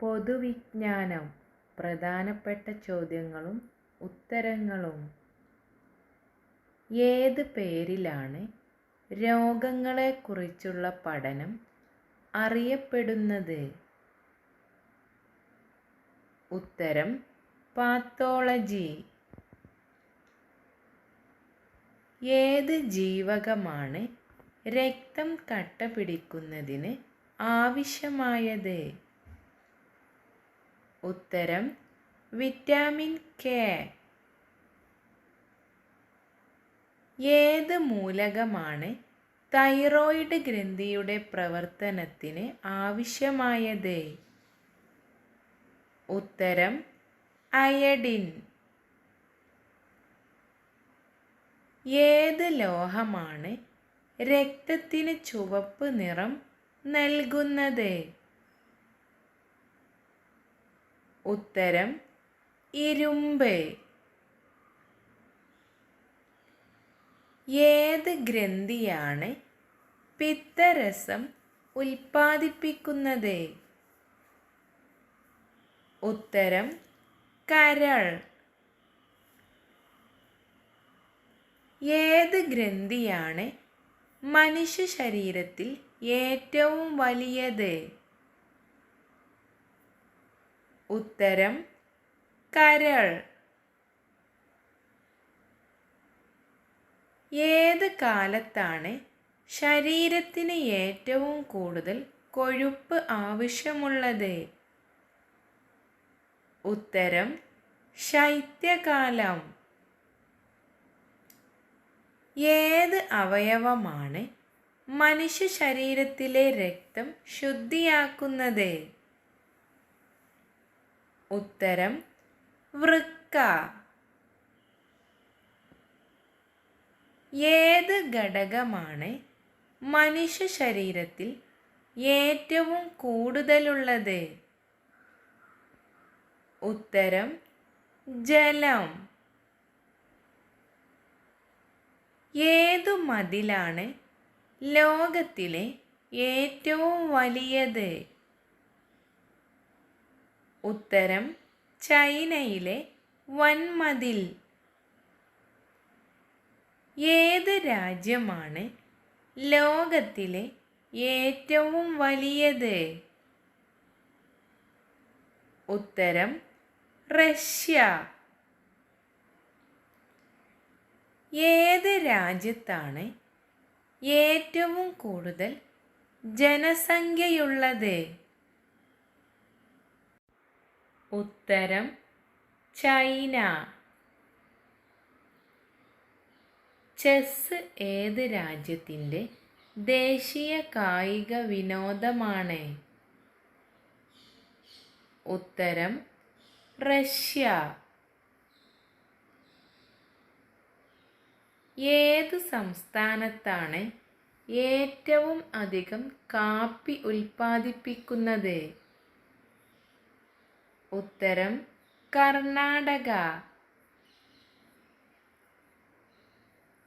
പൊതുവിജ്ഞാനം പ്രധാനപ്പെട്ട ചോദ്യങ്ങളും ഉത്തരങ്ങളും. ഏത് പേരിലാണ് രോഗങ്ങളെക്കുറിച്ചുള്ള പഠനം അറിയപ്പെടുന്നത്? ഉത്തരം പാത്തോളജി. ഏത് ജീവകമാണ് രക്തം കട്ട പിടിക്കുന്നതിന് ആവശ്യമായത്? ഉത്തരം വിറ്റാമിൻ കെ ഏത് മൂലകമാണ് തൈറോയിഡ് ഗ്രന്ഥിയുടെ പ്രവർത്തനത്തിന് ആവശ്യമായത്? ഉത്തരം അയഡിൻ. ഏത് ലോഹമാണ് രക്തത്തിന് ചുവപ്പ് നിറം നൽകുന്നത്? ഉത്തരം ഇരുമ്പ്. ഏത് ഗ്രന്ഥിയാണ് പിത്തരസം ഉൽപ്പാദിപ്പിക്കുന്നത്? ഉത്തരം കരൾ. ഏത് ഗ്രന്ഥിയാണ് മനുഷ്യ ശരീരത്തിൽ ഏറ്റവും വലിയത്? ഉത്തരം കരൾ. ഏത് കാലത്താണ് ശരീരത്തിന് ഏറ്റവും കൂടുതൽ കൊഴുപ്പ് ആവശ്യമുള്ളത്? ഉത്തരം ശൈത്യകാലം. ഏത് അവയവമാണ് മനുഷ്യ ശരീരത്തിലെ രക്തം ശുദ്ധിയാക്കുന്നത്? ഉത്തരം വൃക്ക. ഏത് ഘടകമാണ് മനുഷ്യ ശരീരത്തിൽ ഏറ്റവും കൂടുതലുള്ളത്? ഉത്തരം ജലം. ഏതു മതിലാണ് ലോകത്തിലെ ഏറ്റവും വലിയത്? ഉത്തരം ചൈനയിലെ വൻമതിൽ. ഏത് രാജ്യമാണ് ലോകത്തിലെ ഏറ്റവും വലിയത്? ഉത്തരം റഷ്യ. ഏത് രാജ്യത്താണ് ഏറ്റവും കൂടുതൽ ജനസംഖ്യയുള്ളത്? ഉത്തരം ചൈന. ചെസ് ഏത് രാജ്യത്തിന്റെ ദേശീയ കായിക വിനോദമാണ്? ഉത്തരം റഷ്യ. ഏത് സംസ്ഥാനത്താണ് ഏറ്റവും അധികം കാപ്പി ഉൽപ്പാദിപ്പിക്കുന്നത്? ഉത്തരം കർണാടക.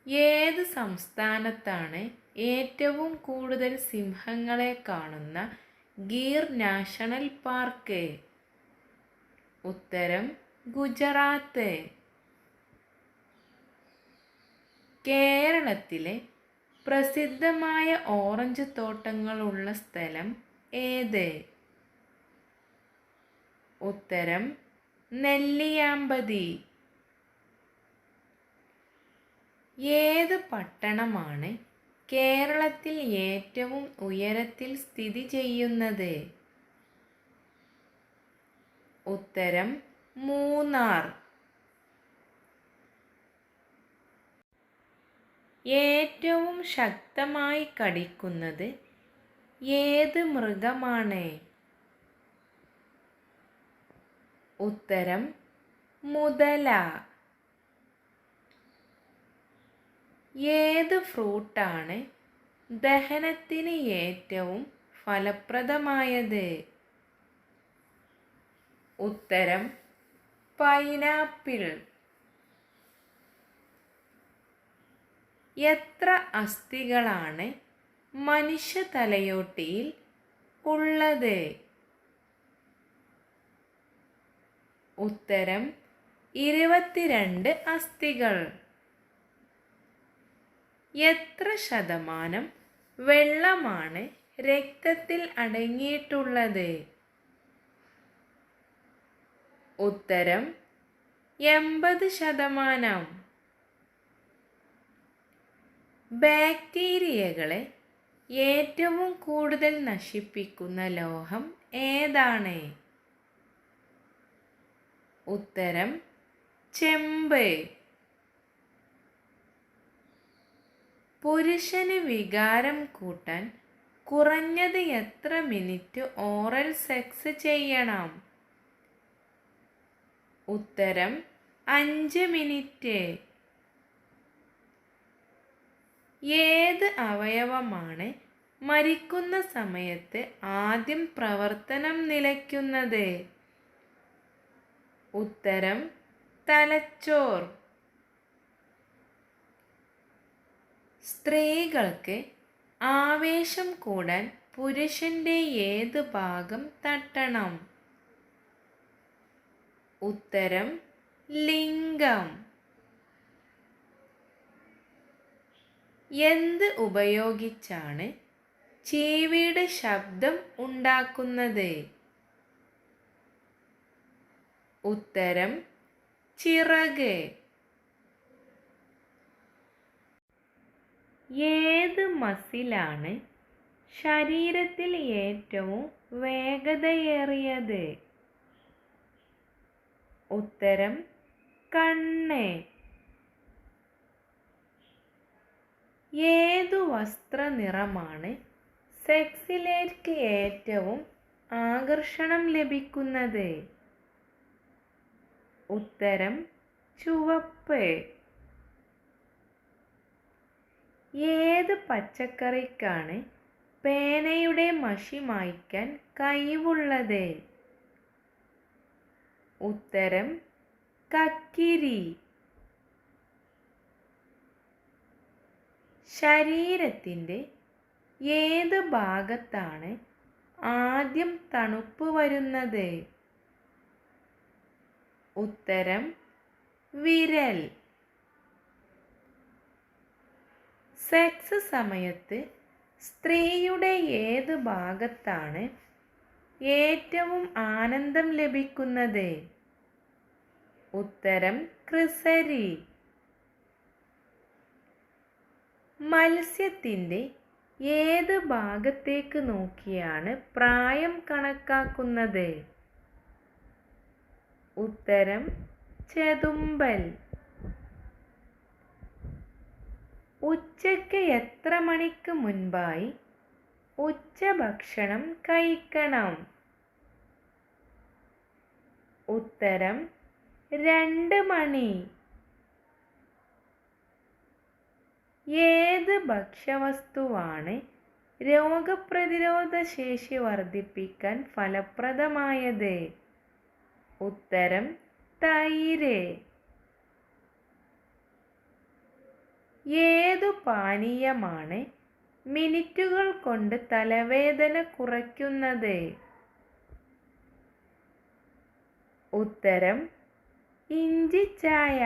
ഏത് സംസ്ഥാനത്താണ് ഏറ്റവും കൂടുതൽ സിംഹങ്ങളെ കാണുന്ന ഗീർ നാഷണൽ പാർക്ക്? ഉത്തരം ഗുജറാത്ത്. കേരളത്തിലെ പ്രസിദ്ധമായ ഓറഞ്ച് തോട്ടങ്ങളുള്ള സ്ഥലം ഏത്? ഉത്തരം നെല്ലിയാമ്പതി. ഏത് പട്ടണമാണ് കേരളത്തിൽ ഏറ്റവും ഉയരത്തിൽ സ്ഥിതി ചെയ്യുന്നത്? ഉത്തരം മൂന്നാർ. ഏറ്റവും ശക്തമായി കടിക്കുന്നത് ഏത് മൃഗമാണ്? ഉത്തരം മുതല. ഏത് ഫ്രൂട്ടാണ് ദഹനത്തിന് ഏറ്റവും ഫലപ്രദമായത്? ഉത്തരം പൈനാപ്പിൾ. എത്ര അസ്ഥികളാണ് മനുഷ്യ തലയോട്ടിയിൽ ഉള്ളത്? ഉത്തരം ഇരുപത്തിരണ്ട് അസ്ഥികൾ. എത്ര ശതമാനം വെള്ളമാണ് രക്തത്തിൽ അടങ്ങിയിട്ടുള്ളത്? ഉത്തരം എൺപത് ശതമാനം. ബാക്ടീരിയകളെ ഏറ്റവും കൂടുതൽ നശിപ്പിക്കുന്ന ലോഹം ഏതാണ്? ഉത്തരം ചെമ്പ്. പുരുഷന് വികാരം കൂട്ടാൻ കുറഞ്ഞത് എത്ര മിനിറ്റ് ഓറൽ സെക്സ് ചെയ്യണം? ഉത്തരം അഞ്ച് മിനിറ്റ്. ഏത് അവയവമാണ് മരിക്കുന്ന സമയത്ത് ആദ്യം പ്രവർത്തനം നിലയ്ക്കുന്നത്? ഉത്തരം തലച്ചോർ. സ്ത്രീകൾക്ക് ആവേശം കൂടാൻ പുരുഷന്റെ ഏത് ഭാഗം തട്ടണം? ഉത്തരം ലിംഗം. എന്ത് ഉപയോഗിച്ചാണ് ചീവിയുടെ ശബ്ദം ഉണ്ടാക്കുന്നത്? ഉത്തരം ചിറക്. ഏത് മസിലാണ് ശരീരത്തിൽ ഏറ്റവും വേഗതയേറിയത്? ഉത്തരം കണ്ണ്. ഏതു വസ്ത്രനിറമാണ് സെക്സിലേക്ക് ഏറ്റവും ആകർഷണം ലഭിക്കുന്നത്? ഉത്തരം ചുവപ്പ്. ഏത് പച്ചക്കറിക്കാണ് പേനയുടെ മഷി മായ്ക്കാൻ കഴിവുള്ളത്? ഉത്തരം കക്കിരി. ശരീരത്തിന്റെ ഏത് ഭാഗത്താണ് ആദ്യം തണുപ്പ് വരുന്നത്? ഉത്തരം വിരൽ. സെക്സ് സമയത്ത് സ്ത്രീയുടെ ഏത് ഭാഗത്താണ് ഏറ്റവും ആനന്ദം ലഭിക്കുന്നത്? ഉത്തരം ക്രിസരി മത്സ്യത്തിന്റെ ഏത് ഭാഗത്തേക്ക് നോക്കിയാണ് പ്രായം കണക്കാക്കുന്നത്? ഉത്തരം ചെതുമ്പൽ. ഉച്ചയ്ക്ക് എത്ര മണിക്ക് മുൻപായി ഉച്ചഭക്ഷണം കഴിക്കണം? ഉത്തരം രണ്ട് മണി. ഏത് ഭക്ഷ്യവസ്തുവാണ് രോഗപ്രതിരോധ ശേഷി വർദ്ധിപ്പിക്കാൻ ഫലപ്രദമായത്? ഉത്തരം തൈര്. ഏതു പാനീയമാണ് മിനിറ്റുകൾ കൊണ്ട് തലവേദന കുറയ്ക്കുന്നത്? ഉത്തരം ഇഞ്ചി ചായ.